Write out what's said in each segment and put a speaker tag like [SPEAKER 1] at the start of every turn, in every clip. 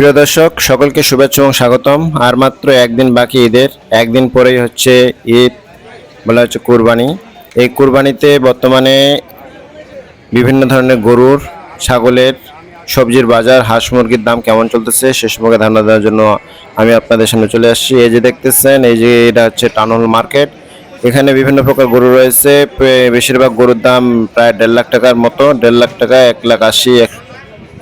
[SPEAKER 1] প্রিয় দর্শক, সকলকে শুভেচ্ছা এবং স্বাগতম। আর মাত্র একদিন বাকি ঈদের, একদিন পরেই হচ্ছে ঈদ, বলা হচ্ছে কুরবানি। এই কুরবানিতে বর্তমানে বিভিন্ন ধরনের গরুর, ছাগলের, সবজির বাজার, হাঁস মুরগির দাম কেমন চলতেছে, সে সম্পর্কে ধারণা দেওয়ার জন্য আমি আপনাদের সামনে চলে আসছি। এই যে দেখতেছেন, এই যে এটা হচ্ছে টানল মার্কেট। এখানে বিভিন্ন প্রকার গরু রয়েছে বেশিরভাগ গরুর দাম প্রায় দেড় লাখ টাকার মতো, দেড় লাখ টাকা এক লাখ আশি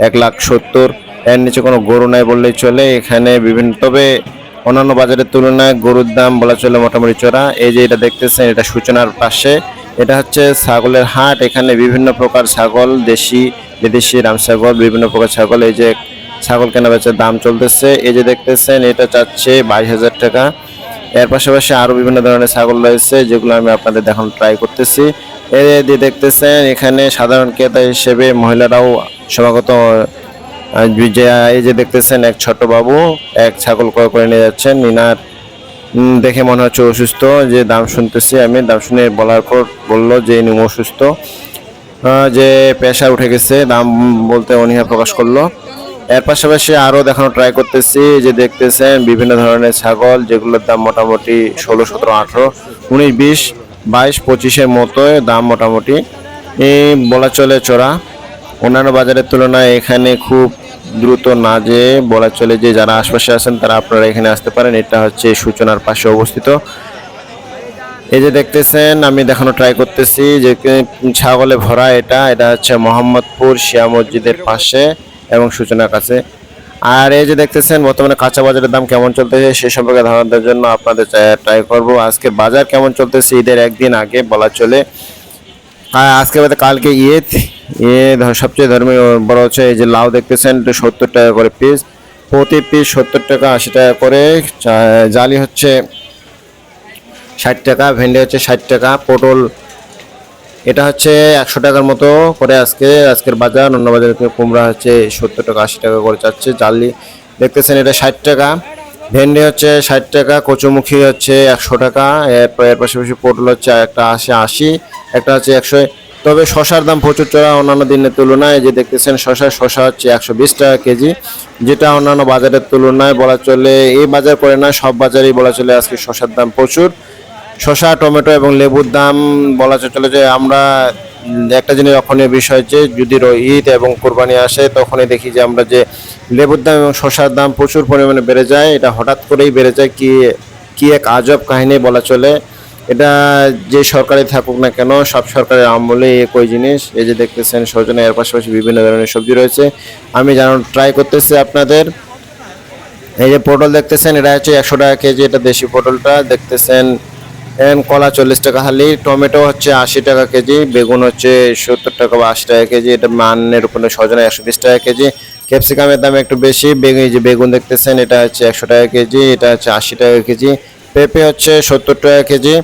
[SPEAKER 1] এক লাখ সত্তর। এর নিচে কোনো গরু নাই বললেই চলে। এখানে বিভিন্ন, তবে অন্যান্য বাজারের তুলনায় গরুর দাম বলা চলে মোটামুটি চড়া। এই যে এটা দেখতেছেন, এটা সূচনার পাশে। এটা হচ্ছে ছাগলের হাট। এখানে বিভিন্ন প্রকার ছাগল, দেশি, বিদেশি রাম ছাগল, বিভিন্ন প্রকার ছাগল। এই যে ছাগল কেনা বেচার দাম চলতেছে। এই যে দেখতেছেন, এটা চাচ্ছে বাইশ হাজার টাকা। এর পাশাপাশি আরও বিভিন্ন ধরনের ছাগল রয়েছে, যেগুলো আমি আপনাদের দেখানো ট্রাই করতেছি। এই দিয়ে দেখতেছেন, এখানে সাধারণ ক্রেতা হিসেবে মহিলারাও সমাগত এই যে দেখতেছেন এক ছোট বাবু এক ছাগল ক্রয় করে নিয়ে যাচ্ছেন। উম, দেখে মনে হচ্ছে অসুস্থ। যে দাম শুনতেছি আমি দাম শুনে বলার পর বলল যে ইনি অসুস্থ। যে প্রেশার উঠে গেছে দাম বলতে অনীহা প্রকাশ করল। এর পাশাপাশি আরও দেখানো ট্রাই করতেছি যে দেখতেছেন বিভিন্ন ধরনের ছাগল যেগুলোর দাম মোটামুটি ষোলো সতেরো আঠেরো উনিশ বিশ বাইশ পঁচিশের মতো দাম মোটামুটি। বলা চলে চড়া অন্যান্য বাজারের তুলনায় এখানে খুব দ্রুত না যে বলা চলে যে যারা আশপাশে আছেন তারা আপনারা এখানে আসতে পারেন। এটা হচ্ছে সূচনার পাশে অবস্থিত। এই যে দেখতেছেন, আমি দেখানো ট্রাই করতেছি যে ছাগলে ভরা এটা। এটা হচ্ছে মোহাম্মদপুর শিয়া মসজিদের পাশে এবং সূচনার কাছে। আর এই যে দেখতেছেন, বর্তমানে কাঁচা বাজারের দাম কেমন চলতেছে সে সম্পর্কে ধারণা দেওয়ার জন্য আপনাদের ট্রাই করব। আজকে বাজার কেমন চলতেছে ঈদের একদিন আগে বলা চলে। আজকে কালকে ঈদ। ঈদ সবচেয়ে ধর্মীয় বড় হচ্ছে এই যে লাউ দেখতেছেন সত্তর টাকা করে পিস প্রতি পিস সত্তর টাকা, আশি টাকা করে। জালি হচ্ছে ষাট টাকা, ভেন্ডি হচ্ছে ষাট টাকা, পটল এটা হচ্ছে একশো টাকার মতো করে আজকে, আজকের বাজার অন্য বাজারে কুমড়া হচ্ছে সত্তর টাকা, আশি টাকা করে যাচ্ছে জালি দেখতেছেন এটা ষাট টাকা, ভেন্ডি হচ্ছে ষাট টাকা, কচুমুখী হচ্ছে একশো টাকা এর পাশাপাশি পটল হচ্ছে একটা আশি আশি, একটা হচ্ছে একশো তবে শশার দাম প্রচুর চড়া অন্যান্য দিনের তুলনায় যে দেখতেছেন শশা শশা হচ্ছে একশো বিশ টাকা কেজি, যেটা অন্যান্য বাজারের তুলনায় বলা চলে, এই বাজার করে না, সব বাজারেই বলা চলে আজকে শশার দাম প্রচুর। শসা টমেটো এবং লেবুর দাম বলা চলে যে আমরা একটা জিনিস অক্ষণীয় বিষয় যে, যদি ঈদ এবং কোরবানি আসে, তখনই দেখি যে আমরা যে লেবুর দাম এবং শশার দাম প্রচুর পরিমাণে বেড়ে যায়, এটা হঠাৎ করেই বেড়ে যায়, কি কি এক আজব কাহিনী বলা চলে। এটা যে সরকারি থাকুক না কেন, সব সরকারের আমলে একই জিনিস। এই যে দেখতেছেন সজনে, এর পাশাপাশি বিভিন্ন ধরনের সবজি রয়েছে। আমি জানার ট্রাই করতেছি আপনাদের। এই যে পটল দেখতেছেন, এটা হচ্ছে একশো টাকা কেজি, এটা দেশি পটলটা। দেখতেছেন কলা চল্লিশ টাকা হালি, টমেটো হচ্ছে আশি টাকা কেজি, বেগুন হচ্ছে সত্তর টাকা বা আশি টাকা কেজি, এটা মানের উপরে সজনে একশো বিশ টাকা কেজি। ক্যাপসিকামের দাম একটু বেশি, বেগুন যে বেগুন দেখতেছেন, এটা হচ্ছে একশো টাকা কেজি, এটা হচ্ছে আশি টাকা কেজি। পেঁপে হচ্ছে সত্তর টাকা কেজি।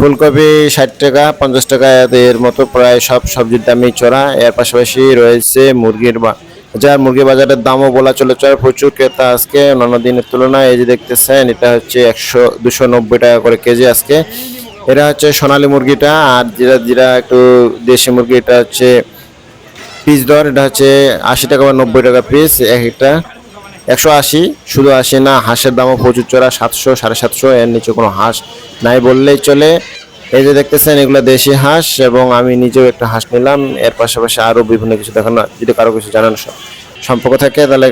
[SPEAKER 1] ফুলকপি ষাট টাকা, পঞ্চাশ টাকা এর মতো প্রায় সব সবজির দামই চড়া। এর পাশাপাশি রয়েছে মুরগির যার মুরগি বাজারের দামও বলা চলে চলে প্রচুর ক্রেতা আজকে অন্যান্য দিনের তুলনায়, এই যে দেখতেছেন, এটা হচ্ছে একশো দুশো নব্বই টাকা করে কেজি আজকে। এটা হচ্ছে সোনালী মুরগিটা, আর যেটা যেটা একটু দেশি মুরগি, এটা হচ্ছে পিস দর, এটা হচ্ছে আশি টাকা বা নব্বই টাকা পিস, এক একটা। একশো আশি, শুধু আশি না, হাঁসের দামও প্রচুর চড়া, সাতশো, সাড়ে সাতশো, এর নিচে কোনো হাঁস নাই বললেই চলে। এই যে দেখতেছেন, এগুলো দেশি হাঁস এবং আমি নিজেও একটা হাঁস নিলাম। এর পাশাপাশি আরও বিভিন্ন কিছু দেখানো, যদি কারও কিছু জানানো সম্পর্ক থাকে, তাহলে